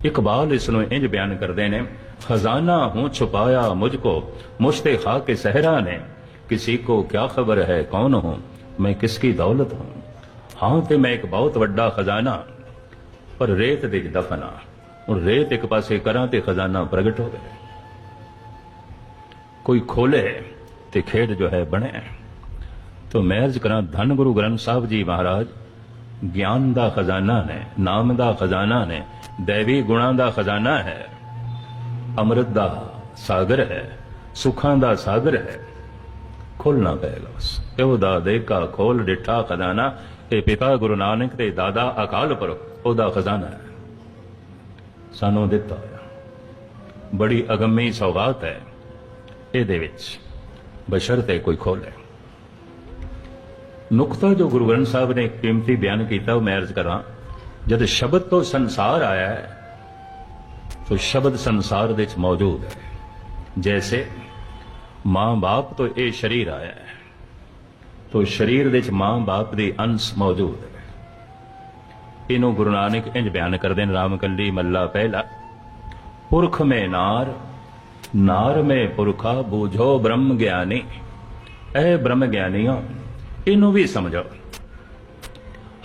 ਇਕਬਾਲ ਇਸ ਨੂੰ ਇੰਜ ਬਿਆਨ ਕਰਦੇ ਨੇ ਖਜ਼ਾਨਾ ਹੂੰ ਛੁਪਾਇਆ ਮੁਝ ਕੋ ਮੁਸ਼ਤੇ ਖਾ ਕੇ ਸਹਿਰਾ ਨੇ किसी को क्या खबर है कौन हूं मैं किसकी दौलत हूं ਹਾਂ ਤੇ ਮੈਂ ਇੱਕ ਬਹੁਤ ਵੱਡਾ ਖਜ਼ਾਨਾ ਪਰ ਰੇਤ ਦੇ ਵਿੱਚ ਦਫਨ ਆ ਹੁਣ ਰੇਤ ਇੱਕ ਪਾਸੇ ਕਰਾਂ ਤੇ ਖਜ਼ਾਨਾ ਪ੍ਰਗਟ ਹੋਵੇ ਕੋਈ ਖੋਲੇ ਤੇ ਖੇਡ ਜੋ ਹੈ ਬਣੇ ਤੋ ਮੈਂ ਅਰਜ਼ ਕਰਾਂ ਧੰਨ ਗੁਰੂ ਗ੍ਰੰਥ ਸਾਹਿਬ ਜੀ ਮਹਾਰਾਜ ਗਿਆਨ ਦਾ ਖਜ਼ਾਨਾ ਨੇ ਨਾਮ ਦਾ ਖਜ਼ਾਨਾ ਨੇ ਦੇਵੀ ਗੁਣਾਂ ਦਾ ਖਜ਼ਾਨਾ ਹੈ। ਅੰਮ੍ਰਿਤ ਦਾ ਸਾਗਰ ਹੈ, ਸੁੱਖਾਂ ਦਾ ਸਾਗਰ ਹੈ। ਖੋਲਣਾ ਪਏਗਾ ਬਸ ਪਿਓ ਦੇਖਾ ਖੋਲ ਡਿਠਾ ਖਜ਼ਾਨਾ। ਇਹ ਪਿਤਾ ਗੁਰੂ ਨਾਨਕ ਤੇ ਦਾਦਾ ਅਕਾਲ ਪੁਰਖ, ਉਹਦਾ ਖਜ਼ਾਨਾ ਹੈ। ਸਾਨੂੰ ਦਿੱਤਾ ਹੋਇਆ। ਬੜੀ ਅਗੰਮੀ ਸੌਗਾਤ ਹੈ। ਇਹਦੇ ਵਿੱਚ ਬਸ਼ਰਤੇ ਕੋਈ ਖੋਲੇ ਨੁਕਤਾ ਜੋ ਗੁਰੂ ਗ੍ਰੰਥ ਸਾਹਿਬ ਨੇ ਕੀਮਤੀ ਬਿਆਨ ਕੀਤਾ, ਉਹ ਮੈਂ ਅਰਜ਼ ਕਰਾਂ ਜਦ ਸ਼ਬਦ ਤੋਂ ਸੰਸਾਰ ਆਇਆ ਹੈ, ਸੋ ਸ਼ਬਦ ਸੰਸਾਰ ਦੇ ਵਿੱਚ ਮੌਜੂਦ ਹੈ। ਜੈਸੇ ਮਾਂ-ਬਾਪ ਤੋਂ ਇਹ ਸਰੀਰ ਆਇਆ ਹੈ, ਤੋ ਸਰੀਰ ਦੇ ਵਿੱਚ ਮਾਂ-ਬਾਪ ਦੇ ਅੰਸ਼ ਮੌਜੂਦ ਹੈ। ਇਹਨੂੰ ਗੁਰੂ ਨਾਨਕ ਇੰਜ ਬਿਆਨ ਕਰਦੇ ਨੇ ਰਾਮ ਰਾਮਕੰਡੀ ਮੱਲਾ ਪਹਿਲਾ, ਪੁਰਖ ਮੇ ਨਾਰ ਨਾਰ ਮੇ ਪੁਰਖਾ, ਬੂਝੋ ਬ੍ਰਹਮ ਗਿਆਨੀ, ਇਹ ਬ੍ਰਹਮ ਗਿਆਨੀਆਂ, ਇਹਨੂੰ ਵੀ ਸਮਝੋ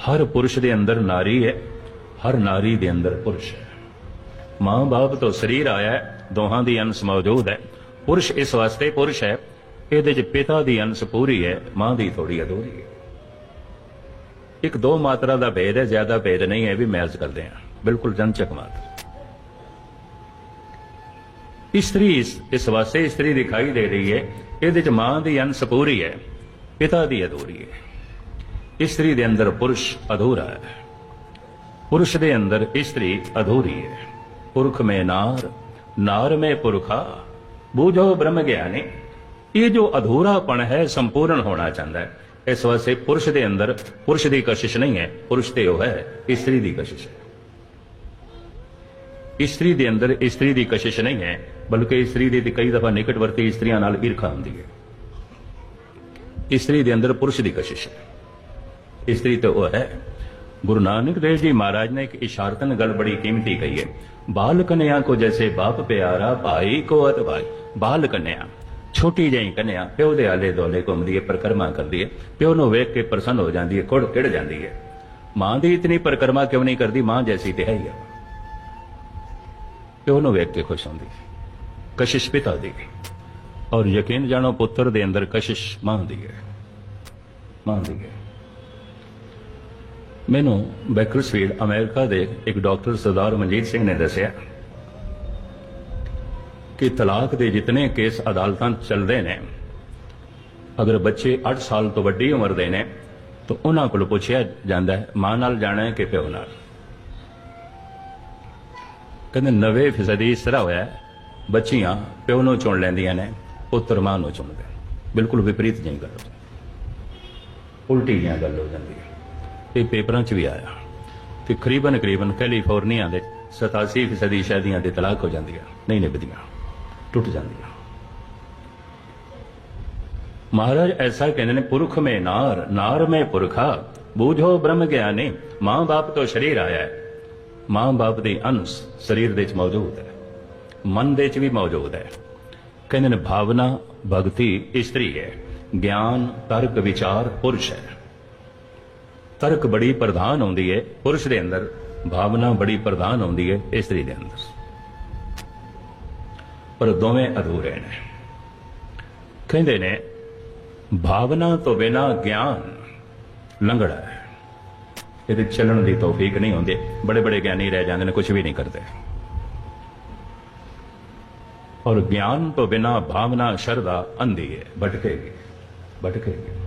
ਹਰ ਪੁਰਸ਼ ਦੇ ਅੰਦਰ ਨਾਰੀ ਹੈ, ਹਰ ਨਾਰੀ ਦੇ ਅੰਦਰ ਪੁਰਸ਼ ਹੈ। ਮਾਂ ਬਾਪ ਤੋਂ ਸਰੀਰ ਆਇਆ ਹੈ, ਦੋਹਾਂ ਦੀ ਅੰਸ਼ ਮੌਜੂਦ ਹੈ। ਪੁਰਸ਼ ਇਸ ਵਾਸਤੇ ਪੁਰਸ਼ ਹੈ, ਇਹਦੇ ਚ ਪਿਤਾ ਦੀ ਅੰਸ਼ ਪੂਰੀ ਹੈ, ਮਾਂ ਦੀ ਥੋੜੀ ਅਧੂਰੀ ਹੈ। ਇੱਕ ਦੋ ਮਾਤਰਾ ਦਾ ਭੇਦ ਹੈ, ਜ਼ਿਆਦਾ ਭੇਦ ਨਹੀਂ ਹੈ ਵੀ ਮੈਚ ਕਰਦੇ ਹਾਂ। ਬਿਲਕੁਲ ਜਨਚਕ ਮਾਤਰਾ। ਇਸਤਰੀ ਇਸ ਵਾਸਤੇ ਇਸਤਰੀ ਦਿਖਾਈ ਦੇ ਰਹੀ ਹੈ, ਇਹਦੇ ਚ ਮਾਂ ਦੀ ਅੰਸ਼ ਪੂਰੀ ਹੈ, ਪਿਤਾ ਦੀ ਅਧੂਰੀ ਹੈ। ਇਸਤਰੀ ਦੇ ਅੰਦਰ ਪੁਰਸ਼ ਅਧੂਰਾ ਹੈ। ਪੁਰਸ਼ ਦੇ ਅੰਦਰ ਇਸਤਰੀ ਅਧੂਰੀ ਹੈ। ਪੁਰਖ ਮੇ ਨਾਰ ਨਾਰ ਮੇ ਪੁਰਖਾ, ਬੂਝੋ ਬ੍ਰਹਮ ਗਿਆਨੀ। ਇਹ ਜੋ ਅਧੂਰਾਪਣ ਹੈ, ਸੰਪੂਰਨ ਹੋਣਾ ਚਾਹੁੰਦਾ ਹੈ। ਇਸ ਵਾਸਤੇ ਪੁਰਸ਼ ਦੇ ਅੰਦਰ ਪੁਰਸ਼ ਦੀ ਕਸ਼ਿਸ਼ ਨਹੀਂ ਹੈ, ਪੁਰਸ਼ ਤੇ ਉਹ ਹੈ ਇਸਤਰੀ ਦੀ ਕਸ਼ਿਸ਼ ਹੈ। ਇਸਤਰੀ ਦੇ ਅੰਦਰ ਇਸਤਰੀ ਦੀ ਕਸ਼ਿਸ਼ ਨਹੀਂ ਹੈ, ਬਲਕਿ ਇਸਤਰੀ ਦੀ ਤੇ ਕਈ ਦਫਾ ਨਿਕਟਵਰਤੀ ਇਸਤਰੀਆਂ ਨਾਲ ਈਰਖਾ ਹੁੰਦੀ ਹੈ। ਇਸਤਰੀ ਦੇ ਅੰਦਰ ਪੁਰਸ਼ ਦੀ ਕਸ਼ਿਸ਼ ਹੈ। ਇਸਤਰੀ ਤੇ ਉਹ ਹੈ गुरु नानक देव जी महाराज ने एक इशारतन गल बड़ी कीमती कही है बाल कन्या को जैसे बाप प्यारा भाई को अत भाई बाल कन्या ਛੋਟੀ ਜਿਹੀ ਕਨਿਆ ਪਿਓ ਦੇ ਆਲੇ ਦੋਲੇ ਘੁੰਮਦੀ ਹੈ ਪਰਕਰਮਾ ਕਰਦੀ ਹੈ ਪਿਓ ਨੂੰ ਵੇਖ ਕੇ ਪ੍ਰਸੰਨ ਹੋ ਜਾਂਦੀ ਹੈ ਕੁੜ ਕਿੜ ਜਾਂਦੀ ਹੈ ਮਾਂ ਦੀ ਇਤਨੀ ਪਰਕਰਮਾ ਕਿਉਂ ਨਹੀਂ ਕਰਦੀ ਮਾਂ ਜੈਸੀ ਤੇ ਹੈ ਹੀ ਹੈ ਪਿਓ ਨੂੰ ਵੇਖ ਕੇ ਖੁਸ਼ ਹੁੰਦੀ ਹੈ ਕਸ਼ਿਸ਼ ਪਿਤਾ ਦੀ ਔਰ ਯਕੀਨ ਜਾਣੋ ਪੁੱਤਰ ਦੇ ਅੰਦਰ ਕਸ਼ਿਸ਼ ਮਾਂ ਦੀ ਹੈ ਮਾਂ ਦੀ ਹੈ ਮੈਨੂੰ ਬੈਕਰਸਫੀਲਡ ਅਮਰੀਕਾ ਦੇ ਇੱਕ ਡਾਕਟਰ ਸਰਦਾਰ ਮਨਜੀਤ ਸਿੰਘ ਨੇ ਦੱਸਿਆ ਕਿ ਤਲਾਕ ਦੇ ਜਿਤਨੇ ਕੇਸ ਅਦਾਲਤਾਂ ਚੱਲਦੇ ਨੇ, ਅਗਰ ਬੱਚੇ 8 ਸਾਲ ਤੋਂ ਵੱਡੀ ਉਮਰ ਦੇ ਨੇ, ਤਾਂ ਉਹਨਾਂ ਕੋਲ ਪੁੱਛਿਆ ਜਾਂਦਾ ਹੈ, ਮਾਂ ਨਾਲ ਜਾਣਾ ਹੈ ਕਿ ਪਿਓ ਨਾਲ? ਕਹਿੰਦੇ 90% ਇਸ ਤਰ੍ਹਾਂ ਹੋਇਆ ਬੱਚੀਆਂ ਪਿਓ ਨੂੰ ਚੁਣ ਲੈਂਦੀਆਂ ਨੇ, ਪੁੱਤਰ ਮਾਂ ਨੂੰ ਚੁਣਦੇ ਬਿਲਕੁਲ ਵਿਪਰੀਤ ਜਿਹੀ ਗੱਲ। ਉਲਟੀ ਜਿਹੀ ਗੱਲ ਹੋ ਜਾਂਦੀ ਹੈ ਇਹ ਪੇਪਰਾਂ 'ਚ ਵੀ ਆਇਆ ਤੇ ਕਰੀਬਨ ਕਰੀਬਨ ਕੈਲੀਫੋਰਨੀਆ ਦੇ 87% ਸ਼ਾਦੀਆਂ ਦੇ ਤਲਾਕ ਹੋ ਜਾਂਦੀਆਂ ਨਹੀਂ ਨਿਭਦੀਆਂ, ਟੁੱਟ ਜਾਂਦੀਆਂ। ਮਹਾਰਾਜ ਐਸਾ ਕਹਿੰਦੇ ਨੇ, ਪੁਰਖ ਮੇ ਨਾਰ ਨਾਰ ਮੇ ਪੁਰਖਾ, ਬੂਝੋ ਬ੍ਰਹਮ ਗਿਆਨੀ, ਮਾਂ ਬਾਪ ਤੋਂ ਸ਼ਰੀਰ ਆਇਆ ਹੈ। ਮਾਂ ਬਾਪ ਦੇ ਅੰਸ਼ ਸਰੀਰ ਦੇ ਵਿੱਚ ਮੌਜੂਦ ਹੈ, ਮਨ ਦੇ ਵਿੱਚ ਵੀ ਮੌਜੂਦ ਹੈ। ਕਹਿੰਦੇ ਨੇ, ਭਾਵਨਾ, ਭਗਤੀ ਇਸਤਰੀ ਹੈ, ਗਿਆਨ, ਤਰਕ, ਵਿਚਾਰ, ਪੁਰਸ਼ ਹੈ। ਤਰਕ ਬੜੀ ਪ੍ਰਧਾਨ ਆਉਂਦੀ ਹੈ ਪੁਰਸ਼ ਦੇ ਅੰਦਰ, ਭਾਵਨਾ ਬੜੀ ਪ੍ਰਧਾਨ ਆਉਂਦੀ ਹੈ ਇਸਤਰੀ ਦੇ ਅੰਦਰ। ਪਰ ਦੋਵੇਂ ਅਧੂਰੇ ਨੇ। ਕਹਿੰਦੇ ਨੇ, ਭਾਵਨਾ ਤੋਂ ਬਿਨਾ ਗਿਆਨ ਲੰਗੜਾ ਹੈ। ਇਹਦੇ ਚੱਲਣ ਦੀ ਤੌਫੀਕ ਨਹੀਂ ਹੁੰਦੀ। ਬੜੇ ਬੜੇ ਗਿਆਨੀ ਰਹਿ ਜਾਂਦੇ ਨੇ ਕੁਝ ਵੀ ਨਹੀਂ ਕਰਦੇ। ਔਰ ਗਿਆਨ ਤੋਂ ਬਿਨਾ ਭਾਵਨਾ ਸ਼ਰਧਾ ਅੰਧੀ ਹੈ ਭਟਕੇਗੀ ਭਟਕੇਗੀ।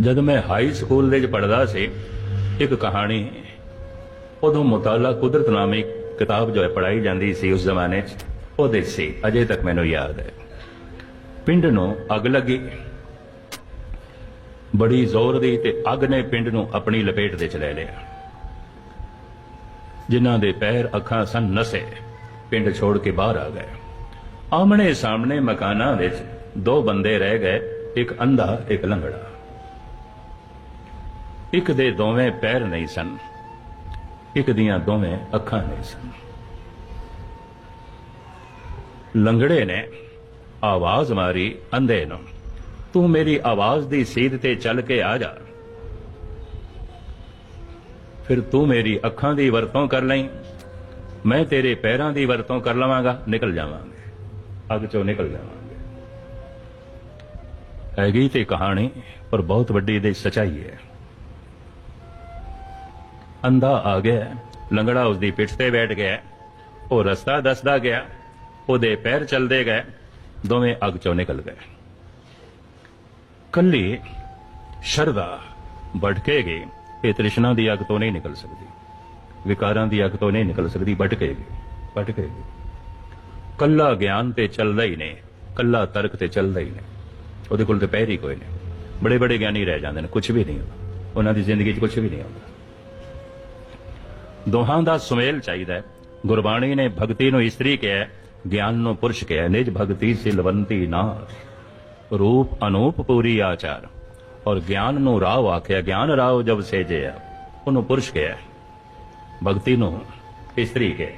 ਜਦ ਮੈਂ ਹਾਈ ਸਕੂਲ ਦੇ ਵਿੱਚ ਪੜ੍ਹਦਾ ਸੀ, ਇੱਕ ਕਹਾਣੀ, ਉਦੋਂ ਮੁਤਾਲਾ ਕੁਦਰਤ ਨਾਮੀ ਕਿਤਾਬ ਜੋ ਹੈ ਪੜਾਈ ਜਾਂਦੀ ਸੀ ਉਸ ਜ਼ਮਾਨੇ 'ਚ ਉਹਦੇ ਸੀ ਅਜੇ ਤੱਕ ਮੈਨੂੰ ਯਾਦ ਹੈ। ਪਿੰਡ ਨੂੰ ਅੱਗ ਲੱਗੀ। ਬੜੀ ਜ਼ੋਰ ਦੀ ਤੇ ਅੱਗ ਨੇ ਪਿੰਡ ਨੂੰ ਆਪਣੀ ਲਪੇਟ ਦੇ ਚ ਲੈ ਲਿਆ। ਜਿਨ੍ਹਾਂ ਦੇ ਪੈਰ ਅੱਖਾਂ ਸਨ ਨਸੇ, ਪਿੰਡ ਛੋੜ ਕੇ ਬਾਹਰ ਆ ਗਏ। ਆਮਣੇ ਸਾਹਮਣੇ ਮਕਾਨਾਂ ਵਿੱਚ ਦੋ ਬੰਦੇ ਰਹਿ ਗਏ, ਇੱਕ ਅੰਧਾ, ਇੱਕ ਲੰਗੜਾ। ਇੱਕ ਦੇ ਦੋਵੇਂ ਪੈਰ ਨਹੀਂ ਸਨ, ਇੱਕ ਦੀਆਂ ਦੋਵੇਂ ਅੱਖਾਂ ਨਹੀਂ ਸਨ। ਲੰਗੜੇ ਨੇ ਆਵਾਜ਼ ਮਾਰੀ, ਅੰਧੇ ਨੂੰ, ਤੂੰ ਮੇਰੀ ਆਵਾਜ਼ ਦੀ ਸੀਧ ਤੇ ਚੱਲ ਕੇ ਆ ਜਾ। ਫਿਰ ਤੂੰ ਮੇਰੀ ਅੱਖਾਂ ਦੀ ਵਰਤੋਂ ਕਰ ਲਈ, ਮੈਂ ਤੇਰੇ ਪੈਰਾਂ ਦੀ ਵਰਤੋਂ ਕਰ ਲਵਾਂਗਾ, ਨਿਕਲ ਜਾਵਾਂਗੇ, ਅੱਗ ਚੋਂ ਨਿਕਲ ਜਾਵਾਂਗੇ। ਹੈਗੀ ਤੇ ਕਹਾਣੀ ਪਰ ਬਹੁਤ ਵੱਡੀ ਇਹਦੇ ਸਚਾਈ ਹੈ। ਅੰਧਾ ਆ ਗਿਆ ਲੰਗੜਾ ਉਸ ਦੀ ਪਿੱਠ ਤੇ ਬੈਠ ਗਿਆ ਉਹ ਰਸਤਾ ਦੱਸਦਾ ਗਿਆ। ਉਹਦੇ ਪੈਰ ਚਲਦੇ ਗਏ। ਦੋਵੇਂ ਅੱਗ ਚੋਂ ਨਿਕਲ ਗਏ। ਕੱਲੀ ਸ਼ਰਦਾ ਭਟਕੇਗੀ ਇਹ ਤ੍ਰਿਸ਼ਨਾ ਦੀ ਅੱਗ ਤੋਂ ਨਹੀਂ ਨਿਕਲ ਸਕਦੀ। ਵਿਕਾਰਾਂ ਦੀ ਅੱਗ ਤੋਂ ਨਹੀਂ ਨਿਕਲ ਸਕਦੀ। ਭਟਕੇਗੀ ਭਟਕੇਗੀ ਕੱਲਾ ਗਿਆਨ ਤੇ ਚੱਲਦਾ ਹੀ ਨਹੀਂ। ਕੱਲਾ ਤਰਕ ਤੇ ਚੱਲਦਾ ਹੀ ਨਹੀਂ। ਉਹਦੇ ਕੋਲ ਤੇ ਪੈਰ ਹੀ ਕੋਈ ਨਹੀਂ। ਬੜੇ ਬੜੇ ਗਿਆਨੀ ਰਹਿ ਜਾਂਦੇ ਨੇ। ਕੁਝ ਵੀ ਨਹੀਂ ਹੁੰਦਾ। ਉਹਨਾਂ ਦੀ ਜ਼ਿੰਦਗੀ 'ਚ ਕੁਝ ਵੀ ਨਹੀਂ ਹੁੰਦਾ। ਦੋਹਾਂ ਦਾ ਸੁਮੇਲ ਚਾਹੀਦਾ ਹੈ। ਗੁਰਬਾਣੀ ਨੇ ਭਗਤੀ ਨੂੰ ਇਸਤਰੀ ਕਿਹਾ ਗਿਆਨ ਨੂੰ ਪੁਰਸ਼ ਕਿਹਾ ਨਿਜ ਭਗਤੀ ਸਿਲਵੰਤੀ ਨਾ ਰੂਪ ਅਨੂਪ ਪੂਰੀ ਆਚਾਰ। ਔਰ ਗਿਆਨ ਨੂੰ ਰਾਵ ਆਖਿਆ, ਗਿਆਨ ਰਾਵ ਜਬ ਸੇਜਿਆ। ਉਹਨੂੰ ਪੁਰਸ਼ ਕਿਹਾ ਭਗਤੀ ਨੂੰ ਇਸਤਰੀ ਕਿਹਾ ਹੈ।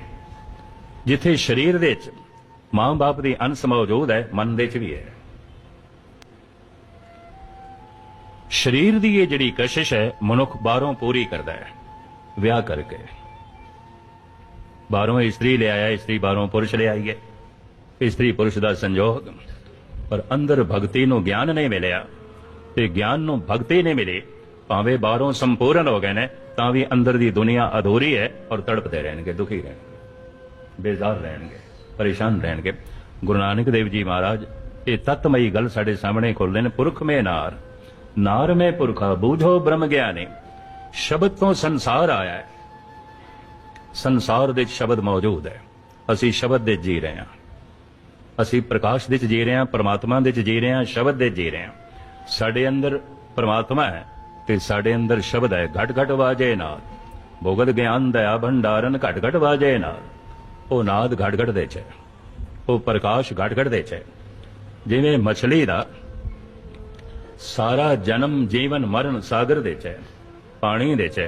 ਜਿੱਥੇ ਸਰੀਰ ਦੇ ਵਿੱਚ ਮਾਂ-ਬਾਪ ਦੀ ਅੰਸ਼ ਮੌਜੂਦ ਹੈ, ਮਨ ਦੇ ਵਿੱਚ ਵੀ ਹੈ। ਸਰੀਰ ਦੀ ਇਹ ਜਿਹੜੀ ਕਸ਼ਿਸ਼ ਹੈ, ਮਨੁੱਖ ਬਾਹਰੋਂ ਪੂਰੀ ਕਰਦਾ ਹੈ। ਵਿਆਹ ਕਰਕੇ। ਬਾਹਰੋਂ ਇਸਤਰੀ ਲੈ ਆਇਆ, ਇਸਤਰੀ ਬਾਹਰੋਂ ਪੁਰਸ਼ ਲੈ ਆਈ ਇਸਤਰੀ ਪੁਰਸ਼ ਦਾ ਸੰਜੋਗ, ਪਰ ਅੰਦਰ ਭਗਤੀ ਨੂੰ ਗਿਆਨ ਨਹੀਂ ਮਿਲਿਆ ਤੇ ਗਿਆਨ ਨੂੰ ਭਗਤੀ ਨਹੀਂ ਮਿਲੀ। ਭਾਵੇਂ ਬਾਹਰੋਂ ਸੰਪੂਰਨ ਹੋ ਗਏ ਨੇ, ਤਾਂ ਵੀ ਅੰਦਰ ਦੀ ਦੁਨੀਆ ਅਧੂਰੀ ਹੈ ਔਰ ਤੜਪਦੇ ਰਹਿਣਗੇ, ਦੁਖੀ ਰਹਿਣਗੇ, ਬੇਜ਼ਾਰ ਰਹਿਣਗੇ, ਪਰੇਸ਼ਾਨ ਰਹਿਣਗੇ। ਗੁਰੂ ਨਾਨਕ ਦੇਵ ਜੀ ਮਹਾਰਾਜ, ਇਹ ਤਤਮਈ ਗੱਲ ਸਾਡੇ ਸਾਹਮਣੇ ਖੋਲ੍ਹਦੇ ਨੇ, ਪੁਰਖ ਮੇ ਨਾਰ। ਨਾਰ ਮੇ ਪੁਰਖਾ, ਬੂਝੋ ਬ੍ਰਹਮ ਗਿਆਨੀ। ਸ਼ਬਦ ਤੋਂ ਸੰਸਾਰ ਆਇਆ ਹੈ। ਸੰਸਾਰ ਦੇ ਸ਼ਬਦ ਮੌਜੂਦ ਹੈ। ਅਸੀਂ ਸ਼ਬਦ ਦੇ ਜੀ ਰਹੇ ਹਾਂ। ਅਸੀਂ ਪ੍ਰਕਾਸ਼ ਦੇ ਵਿੱਚ ਜੀ ਰਹੇ ਹਾਂ, ਪ੍ਰਮਾਤਮਾ ਦੇ ਚ ਜੀ ਰਹੇ ਹਾਂ, ਸ਼ਬਦ ਦੇ ਜੀ ਰਹੇ ਹਾਂ। ਸਾਡੇ ਅੰਦਰ ਪ੍ਰਮਾਤਮਾ ਹੈ ਤੇ ਸਾਡੇ ਅੰਦਰ ਸ਼ਬਦ ਹੈ। ਘਟ ਘਟ ਵਾਜੇ ਨਾਦ। ਭੋਗਤ ਗਿਆਨ ਦਇਆ ਭੰਡਾਰਨ ਘਟ ਘਟ ਵਾਜੇ ਨਾਦ। ਉਹ ਨਾਦ ਘਟ ਘਟ ਦੇ ਚ ਉਹ ਪ੍ਰਕਾਸ਼ ਘਟ ਘਟ ਦੇ ਚ ਹੈ। ਜਿਵੇਂ ਮਛਲੀ ਦਾ ਸਾਰਾ ਜਨਮ, ਜੀਵਨ, ਮਰਨ ਸਾਗਰ ਦੇ ਚ ਹੈ। ਪਾਣੀ ਦੇ ਚ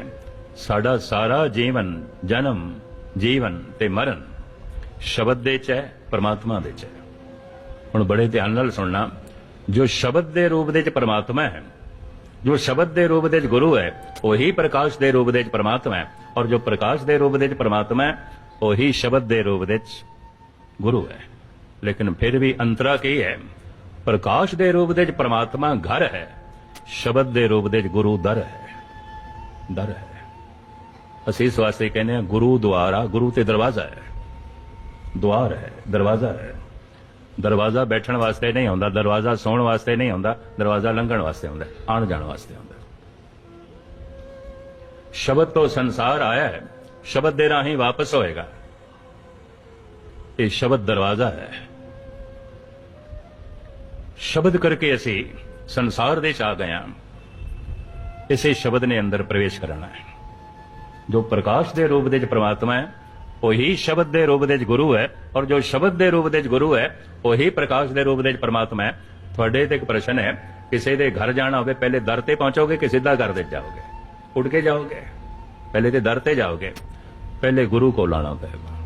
ਸਾਡਾ ਸਾਰਾ ਜੀਵਨ ਜਨਮ ਜੀਵਨ ਤੇ ਮਰਨ ਸ਼ਬਦ ਦੇ ਚ ਹੈ ਪਰਮਾਤਮਾ ਦੇ ਚ ਹੈ ਹੁਣ ਬੜੇ ਧਿਆਨ ਨਾਲ ਸੁਣਨਾ ਜੋ ਸ਼ਬਦ ਦੇ ਰੂਪ ਦੇ ਚ ਪਰਮਾਤਮਾ ਹੈ ਜੋ ਸ਼ਬਦ ਦੇ ਰੂਪ ਦੇ ਚ ਗੁਰੂ ਹੈ ਉਹੀ ਪ੍ਰਕਾਸ਼ ਦੇ ਰੂਪ ਦੇ ਚ ਪਰਮਾਤਮਾ ਹੈ ਔਰ ਜੋ ਪ੍ਰਕਾਸ਼ ਦੇ ਰੂਪ ਦੇ ਚ ਪਰਮਾਤਮਾ ਹੈ ਉਹੀ ਸ਼ਬਦ ਦੇ ਰੂਪ ਦੇ ਚ ਗੁਰੂ ਹੈ ਲੇਕਿਨ ਫਿਰ ਵੀ ਅੰਤਰਾ ਕੀ ਹੈ ਪ੍ਰਕਾਸ਼ ਦੇ ਰੂਪ ਦੇ ਚ ਪਰਮਾਤਮਾ ਘਰ ਹੈ ਸ਼ਬਦ ਦੇ ਰੂਪ ਦੇ ਚ ਗੁਰੂ ਦਰ ਹੈ ਡਰ ਹੈ। ਅਸੀਂ ਇਸ ਵਾਸਤੇ ਕਹਿੰਦੇ ਹਾਂ, ਗੁਰੂ ਦੁਆਰਾ, ਗੁਰੂ ਤੇ ਦਰਵਾਜ਼ਾ ਹੈ। ਦੁਆਰ ਹੈ, ਦਰਵਾਜ਼ਾ ਹੈ। ਦਰਵਾਜ਼ਾ ਬੈਠਣ ਵਾਸਤੇ ਨਹੀਂ ਹੁੰਦਾ ਦਰਵਾਜ਼ਾ ਸੌਣ ਵਾਸਤੇ ਨਹੀਂ ਹੁੰਦਾ ਦਰਵਾਜ਼ਾ ਲੰਘਣ ਵਾਸਤੇ ਹੁੰਦਾ ਆਉਣ ਜਾਣ ਵਾਸਤੇ ਹੁੰਦਾ ਸ਼ਬਦ ਤੋਂ ਸੰਸਾਰ ਆਇਆ ਹੈ, ਸ਼ਬਦ ਦੇ ਰਾਹੀਂ ਵਾਪਸ ਹੋਏਗਾ। ਇਹ ਸ਼ਬਦ ਦਰਵਾਜ਼ਾ ਹੈ। ਸ਼ਬਦ ਕਰਕੇ ਅਸੀਂ ਸੰਸਾਰ ਦੇ ਚ ਆ ਗਏ ਹਾਂ। ਇਸੇ ਸ਼ਬਦ ਨੇ ਅੰਦਰ ਪ੍ਰਵੇਸ਼ ਕਰਨਾ ਹੈ। ਜੋ ਪ੍ਰਕਾਸ਼ ਦੇ ਰੂਪ ਦੇ ਚ ਪ੍ਰਮਾਤਮਾ ਹੈ, ਉਹੀ ਸ਼ਬਦ ਦੇ ਰੂਪ ਦੇ ਚ ਗੁਰੂ ਹੈ ਔਰ ਜੋ ਸ਼ਬਦ ਦੇ ਰੂਪ ਦੇ ਚ ਗੁਰੂ ਹੈ, ਉਹੀ ਪ੍ਰਕਾਸ਼ ਦੇ ਰੂਪ ਦੇ ਚ ਪ੍ਰਮਾਤਮਾ ਹੈ। ਤੁਹਾਡੇ ਤੇ ਇੱਕ ਪ੍ਰਸ਼ਨ ਹੈ, ਕਿਸੇ ਦੇ ਘਰ ਜਾਣਾ ਹੋਵੇ, ਪਹਿਲੇ ਦਰ ਤੇ ਪਹੁੰਚੋਗੇ ਕਿ ਸਿੱਧਾ ਘਰ ਦੇ ਜਾਓਗੇ? ਉੱਡ ਕੇ ਜਾਓਗੇ? ਪਹਿਲੇ ਤੇ ਦਰ ਤੇ ਜਾਓਗੇ? ਪਹਿਲੇ ਗੁਰੂ ਕੋਲ ਆਣਾ ਪਏਗਾ।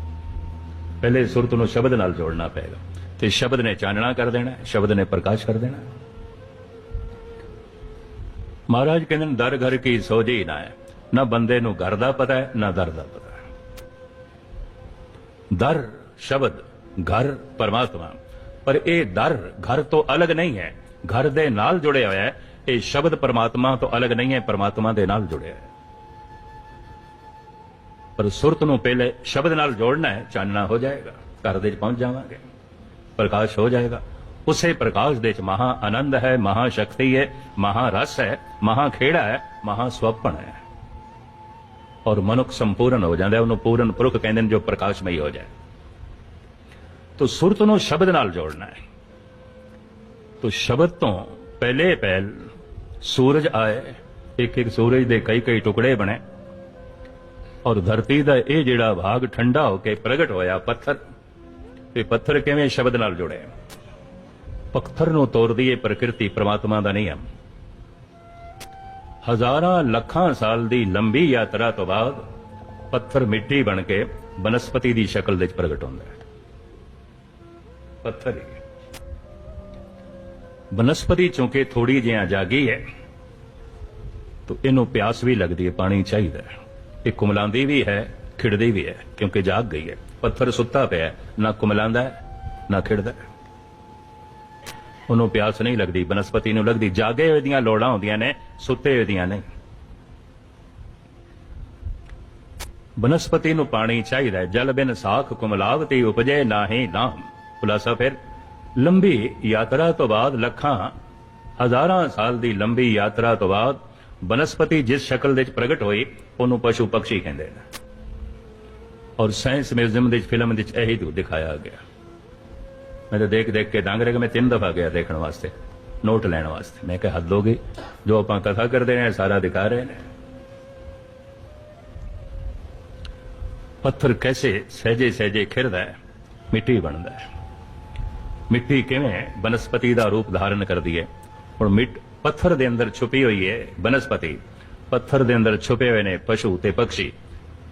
ਪਹਿਲੇ ਸੁਰਤ ਨੂੰ ਸ਼ਬਦ ਨਾਲ ਜੋੜਨਾ ਪਏਗਾ। ਤੇ ਸ਼ਬਦ ਨੇ ਚਾਨਣਾ ਕਰ ਦੇਣਾ, ਸ਼ਬਦ ਨੇ ਪ੍ਰਕਾਸ਼ ਕਰ ਦੇਣਾ। ਮਹਾਰਾਜ ਕਹਿੰਦੇ ਨੇ, ਦਰ ਘਰ ਕੀ ਸੋਝੀ ਨਾ ਹੈ। ਨਾ ਬੰਦੇ ਨੂੰ ਘਰ ਦਾ ਪਤਾ ਹੈ, ਨਾ ਦਰ ਦਾ ਪਤਾ ਹੈ। ਦਰ ਸ਼ਬਦ ਘਰ ਪਰਮਾਤਮਾ। ਪਰ ਇਹ ਦਰ ਘਰ ਤੋਂ ਅਲੱਗ ਨਹੀਂ ਹੈ। ਘਰ ਦੇ ਨਾਲ ਜੁੜਿਆ ਹੋਇਆ ਹੈ। ਇਹ ਸ਼ਬਦ ਪਰਮਾਤਮਾ ਤੋਂ ਅਲੱਗ ਨਹੀਂ ਹੈ, ਪਰਮਾਤਮਾ ਦੇ ਨਾਲ ਜੁੜਿਆ ਹੈ। ਪਰ ਸੁਰਤ ਨੂੰ ਪਹਿਲੇ ਸ਼ਬਦ ਨਾਲ ਜੋੜਨਾ ਹੈ, ਚਾਨਣਾ ਹੋ ਜਾਏਗਾ। ਘਰ ਦੇ ਵਿੱਚ ਪਹੁੰਚ ਜਾਵਾਂਗੇ। ਪ੍ਰਕਾਸ਼ ਹੋ ਜਾਏਗਾ। ਉਸੇ ਪ੍ਰਕਾਸ਼ ਦੇ ਵਿੱਚ ਮਹਾ ਆਨੰਦ ਹੈ, ਮਹਾ ਸ਼ਕਤੀ ਹੈ, ਮਹਾ ਰਸ ਹੈ, ਮਹਾ ਖੇੜਾ ਹੈ, ਮਹਾ ਸਵਪਨ ਹੈ। ਔਰ ਮਨੁੱਖ ਸੰਪੂਰਨ ਹੋ ਜਾਂਦਾ ਉਹਨੂੰ ਪੂਰਨ ਪੁਰਖ ਕਹਿੰਦੇ ਨੇ ਜੋ ਪ੍ਰਕਾਸ਼ਮਈ ਹੋ ਜਾਏ। ਤੋ ਸੁਰਤ ਨੂੰ ਸ਼ਬਦ ਨਾਲ ਜੋੜਨਾ ਹੈ। ਤੋ ਸ਼ਬਦ ਤੋਂ ਪਹਿਲੇ ਪਹਿਲ ਸੂਰਜ ਆਏ, ਇੱਕ ਇੱਕ ਸੂਰਜ ਦੇ ਕਈ ਕਈ ਟੁਕੜੇ ਬਣੇ। ਔਰ ਧਰਤੀ ਦਾ ਇਹ ਜਿਹੜਾ ਭਾਗ ਠੰਡਾ ਹੋ ਕੇ ਪ੍ਰਗਟ ਹੋਇਆ ਪੱਥਰ ਤੇ ਪੱਥਰ ਕਿਵੇਂ ਸ਼ਬਦ ਨਾਲ ਜੁੜੇ? ਪੱਥਰ ਨੂੰ ਤੋੜਦੀ ਇਹ ਪ੍ਰਕਿਰਤੀ ਪ੍ਰਮਾਤਮਾ ਦਾ ਨਿਯਮ ਹਜ਼ਾਰਾਂ ਲੱਖਾਂ ਸਾਲ ਦੀ ਲੰਬੀ ਯਾਤਰਾ ਤੋਂ ਬਾਅਦ ਪੱਥਰ ਮਿੱਟੀ ਬਣ ਕੇ ਬਨਸਪਤੀ ਦੀ ਸ਼ਕਲ ਦੇ ਵਿੱਚ ਪ੍ਰਗਟ ਹੁੰਦਾ ਹੈ। ਪੱਥਰ ਹੀ ਬਨਸਪਤੀ ਚੁੰਕੇ ਥੋੜੀ ਜਿਹਾ ਜਾਗੀ ਹੈ, ਤਾਂ ਇਹਨੂੰ ਪਿਆਸ ਵੀ ਲੱਗਦੀ ਹੈ, ਪਾਣੀ ਚਾਹੀਦਾ ਹੈ। ਇਹ ਕੁਮਲਾਂਦੀ ਵੀ ਹੈ, ਖਿੜਦੀ ਵੀ ਹੈ, ਕਿਉਂਕਿ ਜਾਗ ਗਈ ਹੈ। ਪੱਥਰ ਸੁੱਤਾ ਪਿਆ ਨਾ ਕੁਮਲਾਂਦਾ ਨਾ ਖਿੜਦਾ ਹੈ। ਉਹਨੂੰ ਪਿਆਸ ਨਹੀਂ ਲੱਗਦੀ, ਬਨਸਪਤੀ ਨੂੰ ਲੱਗਦੀ। ਜਾਗੇ ਹੋਏ ਦੀਆਂ ਲੋੜਾਂ ਹੁੰਦੀਆਂ ਨੇ, ਸੁੱਤੇ ਹੋਏ ਦੀਆਂ ਨਹੀਂ। ਬਨਸਪਤੀ ਨੂੰ ਪਾਣੀ ਚਾਹੀਦਾ ਜਲ ਬਿਨ ਸਾਖ ਕੁਮਲਾਵਤੀ ਉਪਜੇ ਨਾਹੀ ਨਾਮ। ਖੁਲਾਸਾ ਫਿਰ, ਲੰਬੀ ਯਾਤਰਾ ਤੋਂ ਬਾਅਦ ਲੱਖਾਂ, ਹਜ਼ਾਰਾਂ ਸਾਲ ਦੀ ਲੰਬੀ ਯਾਤਰਾ ਤੋਂ ਬਾਅਦ ਬਨਸਪਤੀ ਜਿਸ ਸ਼ਕਲ ਦੇ ਵਿੱਚ ਪ੍ਰਗਟ ਹੋਈ, ਉਹਨੂੰ ਪਸ਼ੂ ਪਕਸ਼ੀ ਕਹਿੰਦੇ ਨੇ। ਔਰ ਸਾਇੰਸ ਮਿਊਜ਼ੀਅਮ ਦੇ ਵਿੱਚ, ਫਿਲਮ ਦੇ ਵਿੱਚ ਇਹੀ ਦਿਖਾਇਆ ਗਿਆ। ਮੈਂ ਤਾਂ ਦੇਖ ਦੇਖ ਕੇ ਦੰਗ ਰਹਿ ਕਿ ਮੈਂ ਤਿੰਨ ਦਫਾ ਗਿਆ ਦੇਖਣ ਵਾਸਤੇ, ਨੋਟ ਲੈਣ ਵਾਸਤੇ। ਮੈਂ ਕਿਹਾ, ਹੱਦ ਹੋ ਗਈ। ਜੋ ਆਪਾਂ ਕਥਾ ਕਰਦੇ ਨੇ ਸਾਰਾ ਦਿਖਾ ਰਹੇ ਨੇ ਪੱਥਰ ਕੈਸੇ ਸਹਜੇ ਸਹਜੇ ਖਿਰਦਾ ਹੈ, ਮਿੱਟੀ ਬਣਦਾ ਹੈ। ਮਿੱਟੀ ਕਿਵੇਂ ਬਨਸਪਤੀ ਦਾ ਰੂਪ ਧਾਰਨ ਕਰਦੀ ਹੈ। ਹੁਣ ਮਿੱਟ ਪੱਥਰ ਦੇ ਅੰਦਰ ਛੁਪੀ ਹੋਈ ਹੈ, ਬਨਸਪਤੀ। ਪੱਥਰ ਦੇ ਅੰਦਰ ਛੁਪੇ ਹੋਏ ਨੇ ਪਸ਼ੂ ਤੇ ਪੰਛੀ।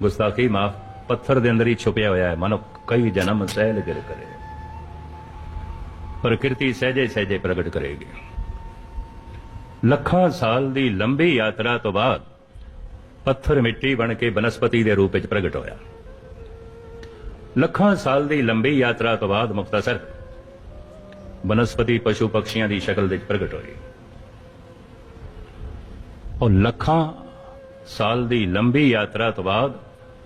ਗੁਸਤਾਖੀ ਮਾਫ, ਪੱਥਰ ਦੇ ਅੰਦਰ ਹੀ ਛੁਪਿਆ ਹੋਇਆ ਹੈ। ਮਨੁੱਖ ਕਈ ਜਨਮ ਸਹਿਲ ਗਿਰ ਕਰੇ। ਪ੍ਰਕਿਰਤੀ ਸਹਜੇ ਸਹਜੇ ਪ੍ਰਗਟ ਕਰੇਗੀ। ਲੱਖਾਂ ਸਾਲ ਦੀ ਲੰਬੀ ਯਾਤਰਾ ਤੋਂ ਬਾਅਦ ਪੱਥਰ ਮਿੱਟੀ ਬਣ ਕੇ ਬਨਸਪਤੀ ਦੇ ਰੂਪ ਵਿੱਚ ਪ੍ਰਗਟ ਹੋਇਆ। ਲੱਖਾਂ ਸਾਲ ਦੀ ਲੰਬੀ ਯਾਤਰਾ ਤੋਂ ਬਾਅਦ ਮੁਕਤਸਰ ਬਨਸਪਤੀ ਪਸ਼ੂ ਪਕਸ਼ੀਆਂ ਦੀ ਸ਼ਕਲ ਵਿੱਚ ਪ੍ਰਗਟ ਹੋਈ। ਔਰ ਲੱਖਾਂ ਸਾਲ ਦੀ ਲੰਬੀ ਯਾਤਰਾ ਤੋਂ ਬਾਅਦ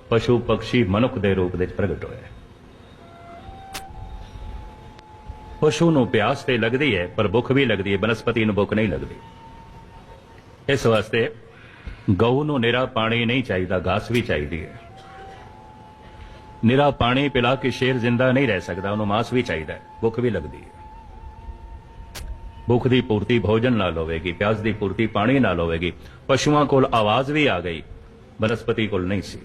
ਪਸ਼ੂ ਪਕਸ਼ੀ ਮਨੁੱਖ ਦੇ ਰੂਪ ਵਿੱਚ ਪ੍ਰਗਟ ਹੋਏ। ਪਸ਼ੂ ਨੂੰ ਪਿਆਸ ਤੇ ਲੱਗਦੀ ਹੈ, ਪਰ ਭੁੱਖ ਵੀ ਲੱਗਦੀ ਹੈ, ਬਨਸਪਤੀ ਨੂੰ ਭੁੱਖ ਨਹੀਂ ਲੱਗਦੀ। ਇਸ ਵਾਸਤੇ ਗਊ ਨੂੰ ਨਿਰਾ ਪਾਣੀ ਨਹੀਂ ਚਾਹੀਦਾ, ਘਾਸ ਵੀ ਚਾਹੀਦੀ ਹੈ। ਨਿਰਾ ਪਾਣੀ ਪਿਲਾ ਕੇ ਸ਼ੇਰ ਜ਼ਿੰਦਾ ਨਹੀਂ ਰਹਿ ਸਕਦਾ, ਉਹਨੂੰ ਮਾਸ ਵੀ ਚਾਹੀਦਾ ਹੈ, ਭੁੱਖ ਵੀ ਲੱਗਦੀ ਹੈ। ਭੁੱਖ ਦੀ ਪੂਰਤੀ ਭੋਜਨ ਨਾਲ ਹੋਵੇਗੀ, ਪਿਆਸ ਦੀ ਪੂਰਤੀ ਪਾਣੀ ਨਾਲ ਹੋਵੇਗੀ। ਪਸ਼ੂਆਂ ਕੋਲ ਆਵਾਜ਼ ਵੀ ਆ ਗਈ, ਬਨਸਪਤੀ ਕੋਲ ਨਹੀਂ ਸੀ।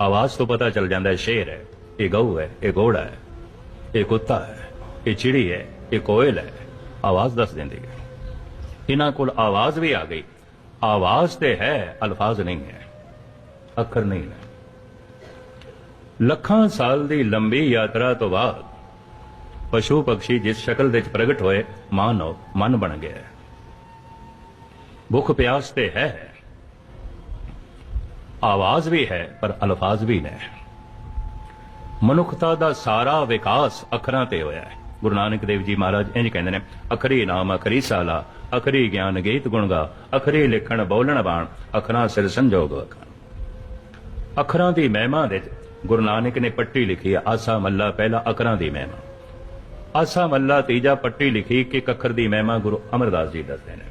ਆਵਾਜ਼ ਤੋਂ ਪਤਾ ਚੱਲ ਜਾਂਦਾ ਹੈ, ਸ਼ੇਰ ਹੈ, ਇਹ ਗਊ ਹੈ, ਇਹ ਘੋੜਾ ਹੈ, ਇਹ ਕੁੱਤਾ ਹੈ। ਇਹ ਚਿੜੀ ਹੈ, ਇਹ ਕੋਇਲ ਹੈ। ਆਵਾਜ਼ ਦੱਸ ਦਿੰਦੀ ਹੈ। ਇਹਨਾਂ ਕੋਲ ਆਵਾਜ਼ ਵੀ ਆ ਗਈ। ਆਵਾਜ਼ ਤੇ ਹੈ, ਅਲਫਾਜ਼ ਨਹੀਂ ਹੈ। ਅੱਖਰ ਨਹੀਂ ਹੈ ਲੱਖਾਂ ਸਾਲ ਦੀ ਲੰਬੀ ਯਾਤਰਾ ਤੋਂ ਬਾਅਦ ਪਸ਼ੂ ਪੰਛੀ ਜਿਸ ਸ਼ਕਲ ਦੇ ਵਿੱਚ ਪ੍ਰਗਟ ਹੋਏ, ਮਾਨਵ ਮਨ ਬਣ ਗਿਆ ਹੈ। ਭੁੱਖ ਪਿਆਸ ਤੇ ਹੈ। ਆਵਾਜ਼ ਵੀ ਹੈ, ਪਰ ਅਲਫਾਜ਼ ਵੀ ਨਹੀਂ ਮਨੁੱਖਤਾ ਦਾ ਸਾਰਾ ਵਿਕਾਸ ਅੱਖਰਾਂ ਤੇ ਹੋਇਆ ਹੈ। ਗੁਰੂ ਨਾਨਕ ਦੇਵ ਜੀ ਮਹਾਰਾਜ ਇੰਜ ਕਹਿੰਦੇ ਨੇ, ਅਖਰੀ ਨਾਮ, ਅਖਰੀ ਸਾਲਾ, ਅਖਰੀ ਗਿਆਨ ਗੀਤ ਗੁਣਗਾ ਅਖਰੀ ਲਿਖਣ ਬੋਲਣ ਬਾਣ, ਅਖਰਾਂ ਸਿਰ ਸੰਜੋਗ ਵਖਾਣ ਦੀ ਮਹਿਮਾ ਦੇ ਗੁਰੂ ਨਾਨਕ ਨੇ ਪੱਟੀ ਲਿਖੀ ਆਸਾ ਮੱਲਾ, ਪਹਿਲਾ ਅਖਰਾਂ ਦੀ ਮਹਿਮਾ। ਆਸਾ ਮੱਲਾ ਤੀਜਾ ਪੱਟੀ ਲਿਖੀ ਕਿ ਇੱਕ ਅੱਖਰ ਦੀ ਮਹਿਮਾ ਗੁਰੂ ਅਮਰਦਾਸ ਜੀ ਦੱਸਦੇ ਨੇ।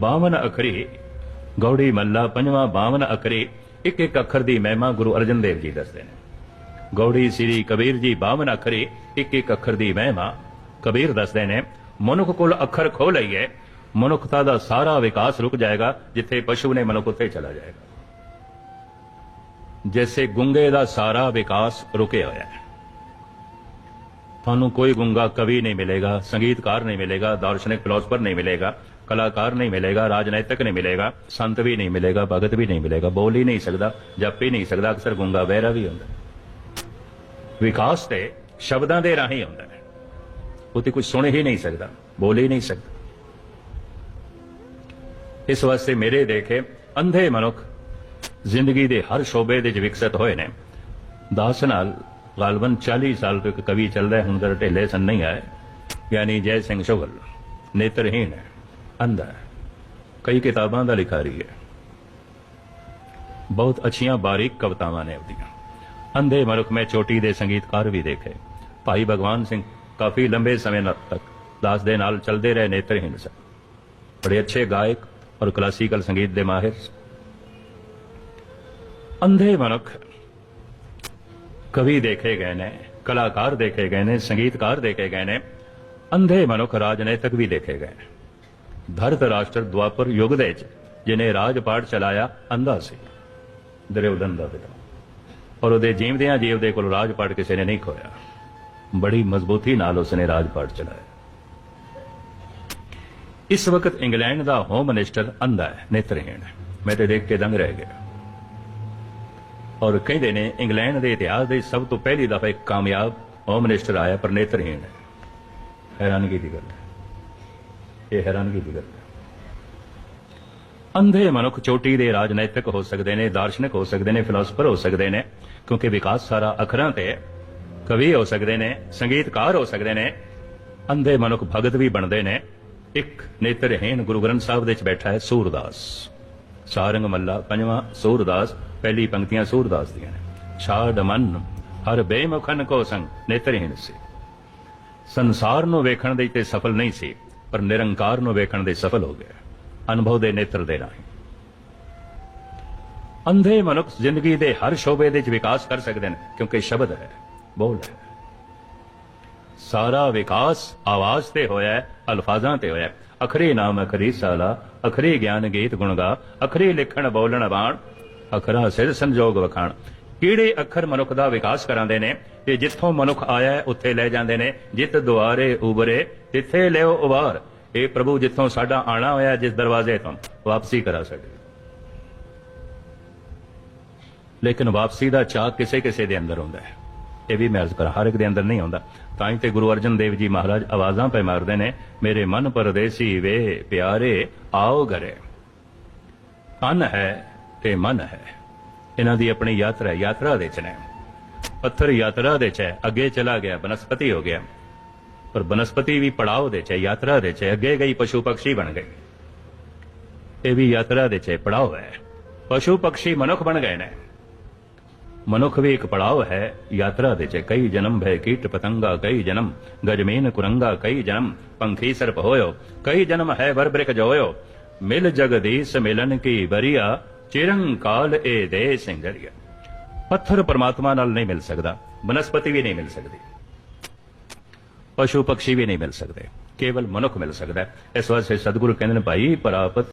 52 ਅਖਰੀ, ਗੌੜੀ ਮੱਲਾ, ਪੰਜਵਾਂ 52 ਅਖਰੀ, ਇੱਕ ਇੱਕ ਅੱਖਰ ਦੀ ਮਹਿਮਾ ਗੁਰੂ ਅਰਜਨ ਦੇਵ ਜੀ ਦੱਸਦੇ ਨੇ। ਗੌੜੀ ਸ੍ਰੀ ਕਬੀਰ ਜੀ 52 ਅੱਖਰੀ, ਇੱਕ ਇੱਕ ਅੱਖਰ ਦੀ ਮਹਿਮਾ ਕਬੀਰ ਦੱਸਦੇ ਨੇ, ਮਨੁੱਖ ਕੋਲ ਅੱਖਰ ਖੋ ਲਈਏ, ਮਨੁੱਖਤਾ ਦਾ ਸਾਰਾ ਵਿਕਾਸ ਰੁਕ ਜਾਏਗਾ, ਜਿੱਥੇ ਪਸ਼ੂ ਨੇ ਮਨੁੱਖ ਉੱਥੇ ਚਲਾ ਜਾਏਗਾ। ਜੈਸੇ ਗੁੰਗੇ ਦਾ ਸਾਰਾ ਵਿਕਾਸ ਰੁਕਿਆ ਹੋਇਆ ਹੈ। ਤੁਹਾਨੂੰ ਕੋਈ ਗੁੰਗਾ ਕਵੀ ਨਹੀਂ ਮਿਲੇਗਾ, ਸੰਗੀਤਕਾਰ ਨਹੀਂ ਮਿਲੇਗਾ, ਦਾਰਸ਼ਨਿਕ ਫਿਲਾਸਫਰ ਨਹੀਂ ਮਿਲੇਗਾ, ਕਲਾਕਾਰ ਨਹੀਂ ਮਿਲੇਗਾ, ਰਾਜਨੀਤਿਕ ਨਹੀਂ ਮਿਲੇਗਾ, ਸੰਤ ਵੀ ਨਹੀਂ ਮਿਲੇਗਾ, ਭਗਤ ਵੀ ਨਹੀਂ ਮਿਲੇਗਾ, ਬੋਲ ਹੀ ਨਹੀਂ ਸਕਦਾ, ਜਪ ਹੀ ਨਹੀਂ ਸਕਦਾ, ਅਕਸਰ ਗੁੰਗਾ ਬਹਿਰਾ ਵੀ ਹੁੰਦਾ। ਵਿਕਾਸ ਤੇ ਸ਼ਬਦਾਂ ਦੇ ਰਾਹੀਂ ਹੁੰਦਾ ਹੈ। ਉਹ ਤੇ ਕੁਝ ਸੁਣ ਹੀ ਨਹੀਂ ਸਕਦਾ, ਬੋਲ ਹੀ ਨਹੀਂ ਸਕਦਾ। ਇਸ ਵਾਸਤੇ ਮੇਰੇ ਦੇਖੇ ਅੰਧੇ ਮਨੁੱਖ ਜ਼ਿੰਦਗੀ ਦੇ ਹਰ ਸ਼ੋਬੇ ਦੇ ਵਿੱਚ ਵਿਕਸਿਤ ਹੋਏ ਨੇ। ਦਾਸ ਨਾਲ ਗਾਲਬਨ 40 ਸਾਲ ਤੋਂ ਇੱਕ ਕਵੀ ਚੱਲਦਾ ਹੈ, ਹੁਣ ਦਰ ਢੇਲੇ ਸਨ ਨਹੀਂ ਆਏ। ਯਾਨੀ ਜੈ ਸਿੰਘ ਸ਼ੋਗਲ ਨੇਤਰਹੀਣ ਹੈ, ਅੰਧਾ ਹੈ। ਕਈ ਕਿਤਾਬਾਂ ਦਾ ਲਿਖਾਰੀ ਹੈ। ਬਹੁਤ ਅੱਛੀਆਂ ਬਾਰੀਕ ਕਵਿਤਾਵਾਂ ਨੇ ਉਹਦੀਆਂ। ਅੰਧੇ ਮਨੁੱਖ ਮੈਂ ਚੋਟੀ ਦੇ ਸੰਗੀਤਕਾਰ ਵੀ ਦੇਖੇ। ਭਾਈ ਭਗਵਾਨ ਸਿੰਘ ਕਾਫੀ ਲੰਬੇ ਸਮੇਂ ਤੱਕ ਦਾਸ ਦੇ ਨਾਲ ਚੱਲਦੇ ਰਹੇ ਨੇਤਰਹੀਣ ਸਨ। ਬੜੇ ਅੱਛੇ ਗਾਇਕ ਔਰ ਕਲਾਸੀਕਲ ਸੰਗੀਤ ਦੇ ਮਾਹਿਰ ਅੰਧੇ ਮਨੁੱਖ ਕਵੀ ਦੇਖੇ ਗਏ ਨੇ, ਕਲਾਕਾਰ ਦੇਖੇ ਗਏ ਨੇ, ਸੰਗੀਤਕਾਰ ਦੇਖੇ ਗਏ ਨੇ, ਅੰਧੇ ਮਨੁੱਖ ਰਾਜਨੀਤਿਕ ਵੀ ਦੇਖੇ ਗਏ। ਨੇ ਧਰਤ ਰਾਸ਼ਟਰ ਦੁਆਪਰ ਯੁੱਗ ਦੇ ਵਿੱਚ ਜਿਨੇ ਰਾਜਪਾਟ ਚਲਾਇਆ ਅੰਧਾ ਸੀ। ਦਰਿਉਦਨ ਦਾ ਪਿਤਾ ਔਰ ਉਹਦੇ ਜੀਵਦਿਆਂ ਜੀਵ ਦੇ ਕੋਲ ਰਾਜਪਾਟ ਕਿਸੇ ਨੇ ਨਹੀਂ ਖੋਇਆ। ਬੜੀ ਮਜ਼ਬੂਤੀ ਨਾਲ ਉਸਨੇ ਰਾਜਪਾਟ ਚਲਾਇਆ। ਇਸ ਵਕਤ ਇੰਗਲੈਂਡ ਦਾ ਹੋਮ ਮਿਨਿਸਟਰ ਅੰਧਾ ਹੈ, ਨੇਤਰਹੀਣ ਹੈ। ਮੈਂ ਤੇ ਦੇਖ ਕੇ ਦੰਗ ਰਹਿ ਗਿਆ। ਔਰ ਕਹਿੰਦੇ ਨੇ, ਇੰਗਲੈਂਡ ਦੇ ਇਤਿਹਾਸ ਦੇ ਸਭ ਤੋਂ ਪਹਿਲੀ ਦਫਾ ਇੱਕ ਕਾਮਯਾਬ ਹੋਮ ਮਿਨਿਸਟਰ ਆਇਆ ਪਰ ਨੇਤਰਹੀਣ ਹੈ। ਹੈਰਾਨਗੀ ਦੀ ਗੱਲ ਹੈ। ਇਹ ਹੈਰਾਨਗੀ ਦੀ ਗੱਲ ਹੈ। ਅੰਧੇ ਮਨੁੱਖ ਚੋਟੀ ਦੇ ਰਾਜਨੀਤਿਕ ਹੋ ਸਕਦੇ ਨੇ, ਦਾਰਸ਼ਨਿਕ ਹੋ ਸਕਦੇ ਨੇ, ਫਿਲਾਸਫਰ ਹੋ ਸਕਦੇ ਨੇ, ਕਿਉਂਕਿ ਵਿਕਾਸ ਸਾਰਾ ਅੱਖਰਾਂ ਤੇ ਕਵੀ ਹੋ ਸਕਦੇ ਨੇ, ਸੰਗੀਤਕਾਰ ਹੋ ਸਕਦੇ ਨੇ, ਅੰਧੇ ਮਨੁੱਖ ਭਗਤ ਵੀ ਬਣਦੇ ਨੇ। ਇੱਕ ਨੇਤਰਹੀਣ ਗੁਰੂ ਗ੍ਰੰਥ ਸਾਹਿਬ ਦੇ ਵਿੱਚ ਬੈਠਾ ਹੈ ਸੂਰਦਾਸ। ਸਾਰੰਗ ਮੱਲਾ ਪੰਜਵਾਂ ਸੂਰਦਾਸ, ਪਹਿਲੀ ਪੰਕਤੀਆਂ ਸੂਰਦਾਸ ਦੀਆਂ ਨੇ। ਛਾੜ ਮਨ, ਹਰ ਬੇਮੁਖਨ ਕੋ ਸੰਗ, ਨੇਤਰਹੀਣ ਸੀ। ਸੰਸਾਰ ਨੂੰ ਵੇਖਣ ਦੇ ਤੇ ਸਫਲ ਨਹੀਂ ਸੀ, ਪਰ ਨਿਰੰਕਾਰ ਨੂੰ ਵੇਖਣ ਦੇ ਸਫਲ ਹੋ ਗਿਆ। ਅਨੁਭਵ ਦੇ ਨੇਤਰ ਦੇ ਰਾਹੀਂ। ਅੰਧੇ ਮਨੁੱਖ ਜ਼ਿੰਦਗੀ ਦੇ ਹਰ ਸ਼ੋਬੇ ਦੇ ਵਿੱਚ ਵਿਕਾਸ ਕਰ ਸਕਦੇ ਨੇ, ਕਿਉਂਕਿ ਸ਼ਬਦ ਹੈ, ਬੋਲ ਹੈ। ਸਾਰਾ ਵਿਕਾਸ ਆਵਾਜ਼ ਤੇ ਹੋਇਆ ਹੈ, ਅਲਫਾਜ਼ਾਂ ਤੇ ਹੋਇਆ ਹੈ। ਅਖਰੇ ਨਾਮ, ਅਖਰੀ ਸਾਲਾ, ਅਖਰੇ ਗਿਆਨ ਗੀਤ ਗੁਣਗਾ ਅਖਰੇ ਲਿਖਣ, ਬੋਲਣ, ਬਾਣ, ਅਖਰਾ ਸਿਰ ਸੰਜੋਗ ਵਖਾਣ। ਕਿਹੜੇ ਅੱਖਰ ਮਨੁੱਖ ਦਾ ਵਿਕਾਸ ਕਰਾਉਂਦੇ ਨੇ, ਤੇ ਜਿੱਥੋਂ ਮਨੁੱਖ ਆਇਆ ਉੱਥੇ ਲੈ ਜਾਂਦੇ ਨੇ। ਜਿੱਤ ਦੁਆਰੇ ਉਬਰੇ ਤਿੱਥੇ ਲਿਓ ਉਬਾਰ ਇਹ ਪ੍ਰਭੂ ਜਿੱਥੋਂ ਸਾਡਾ ਆਣਾ ਹੋਇਆ, ਜਿਸ ਦਰਵਾਜ਼ੇ ਤੋਂ ਵਾਪਸੀ ਕਰਾ ਸਕਦੇ ਲੇਕਿਨ ਵਾਪਸੀ ਦਾ ਚਾਹ ਕਿਸੇ ਕਿਸੇ ਦੇ ਅੰਦਰ ਹੁੰਦਾ ਹੈ। ਇਹ ਵੀ ਮੈਂ ਅਰਜ਼ ਕਰਾਂ, ਹਰ ਇੱਕ ਦੇ ਅੰਦਰ ਨਹੀਂ ਹੁੰਦਾ। ਤਾਂ ਹੀ ਤੇ ਗੁਰੂ ਅਰਜਨ ਦੇਵ ਜੀ ਮਹਾਰਾਜ ਆਵਾਜ਼ਾਂ ਪੈ ਮਾਰਦੇ ਨੇ, ਮੇਰੇ ਮਨ ਪਰਦੇਸੀ ਵੇ, ਪਿਆਰੇ, ਆਓ ਘਰੇ। ਤਨ ਹੈ ਤੇ ਮਨ ਹੈ। ਇਹਨਾਂ ਦੀ ਆਪਣੀ ਯਾਤਰਾ ਯਾਤਰਾ ਦੇ ਚ ਨੇ। ਪੱਥਰ ਯਾਤਰਾ ਦੇ ਚ ਹੈ, ਅੱਗੇ ਚਲਾ ਗਿਆ, ਬਨਸਪਤੀ ਹੋ ਗਿਆ। ਪਰ ਬਨਸਪਤੀ ਵੀ ਪੜਾਅ ਦੇ ਚ ਯਾਤਰਾ ਦੇ ਚ ਹੈ, ਅੱਗੇ ਗਈ ਪਸ਼ੂ ਪਕਸ਼ੀ ਬਣ ਗਏ। ਇਹ ਵੀ ਯਾਤਰਾ ਦੇ ਚ ਪੜਾਅ ਹੈ। ਪਸ਼ੂ ਪਕਸ਼ੀ ਮਨੁੱਖ ਬਣ ਗਏ ਨੇ। ਮਨੁੱਖ ਵੀ ਇੱਕ ਪੜਾਅ ਹੈ। ਯਾਤਰਾ ਦੇ ਚ ਕਈ ਜਨਮ ਭੈ ਕੀਟ ਪਤੰਗਾ ਕਈ ਜਨਮ ਗਜਮੀਨ ਕੁਰੰਗਾ ਕਈ ਜਨਮ ਪੰਖੀ ਸਰਪ ਹੋਇਓ ਕਈ ਜਨਮ ਹੈ ਵਰਬ੍ਰਿਕ ਜੋਇਓ। ਮਿਲ ਜਗਦੀਸ਼ ਮਿਲਨ ਕੀ ਬਰੀਆ ਚਿਰੰਕਾਲ ਏ ਦੇ ਸਿੰਗਰੀਆ। ਪੱਥਰ ਪਰਮਾਤਮਾ ਨਾਲ ਨਹੀਂ ਮਿਲ ਸਕਦਾ ਬਨਸਪਤੀ ਵੀ ਨਹੀਂ ਮਿਲ ਸਕਦੀ। ਪਸ਼ੂ ਪਕਸ਼ੀ ਵੀ ਨਹੀਂ ਮਿਲ ਸਕਦੇ ਕੇਵਲ ਮਨੁੱਖ ਮਿਲ ਸਕਦਾ ਇਸ ਵਾਸਤੇ ਸਤਿਗੁਰੂ ਕਹਿੰਦੇ ਨੇ ਭਾਈ ਪ੍ਰਾਪਤ